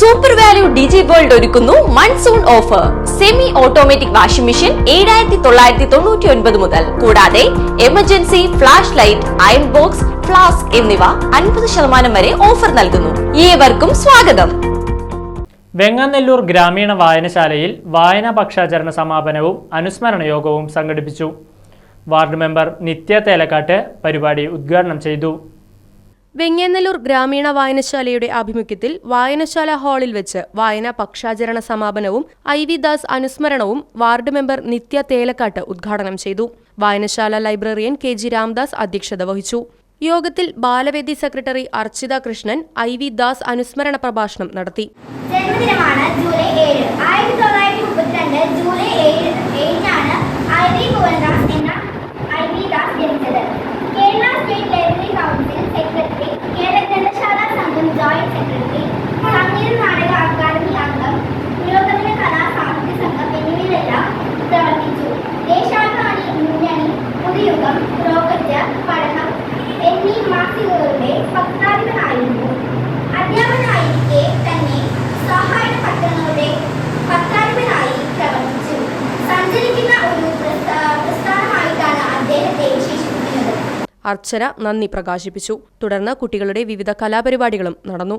Super value ഡിജി world ഒരുക്കുന്നു monsoon offer semi automatic washing machine ഏഴായിരത്തി തൊള്ളായിരത്തി തൊണ്ണൂറ്റി ഒൻപത് മുതൽ. കൂടാതെ emergency flash light iron box flask എന്നിവ അൻപത് ശതമാനം വരെ ഓഫർ നൽകുന്നു. ഏവർക്കും സ്വാഗതം. വെങ്ങാനെല്ലൂർ ഗ്രാമീണ വായനശാലയിൽ വായനാ പക്ഷാചരണ സമാപനവും അനുസ്മരണ യോഗവും സംഘടിപ്പിച്ചു. വാർഡ് മെമ്പർ നിത്യ തേലക്കാട്ട് പരിപാടി ഉദ്ഘാടനം ചെയ്തു. വെങ്ങേനല്ലൂർ ഗ്രാമീണ വായനശാലയുടെ ആഭിമുഖ്യത്തിൽ വായനശാല ഹാളിൽ വെച്ച് വായനാ പക്ഷാചരണ സമാപനവും ഐ വി ദാസ് അനുസ്മരണവും വാർഡ് മെമ്പർ നിത്യ തേലക്കാട്ട് ഉദ്ഘാടനം ചെയ്തു. വായനശാല ലൈബ്രറിയൻ കെ ജി രാംദാസ് അധ്യക്ഷത വഹിച്ചു. യോഗത്തിൽ Balavedi secretary Archita Krishnan I V Das അനുസ്മരണ പ്രഭാഷണം നടത്തി. ജന്മദിനമാണ് ജൂലൈ ആയിരത്തി തൊള്ളായിരത്തി മുപ്പത്തിരണ്ട് ജൂലൈ ഏഴ് ഏഴിനാണ് ഐ വി ഗോവൻദാസ് എന്ന ഐ വി ദാസ് ജനിച്ചത് Kerala state library council secretary Kerala Granthasala Sangham തന്നെ സഹായ ഒരു പ്രസ്ഥാനമായിട്ടാണ് അർച്ചന നന്ദി പ്രകാശിപ്പിച്ചു. തുടർന്ന് കുട്ടികളുടെ വിവിധ കലാപരിപാടികളും നടന്നു.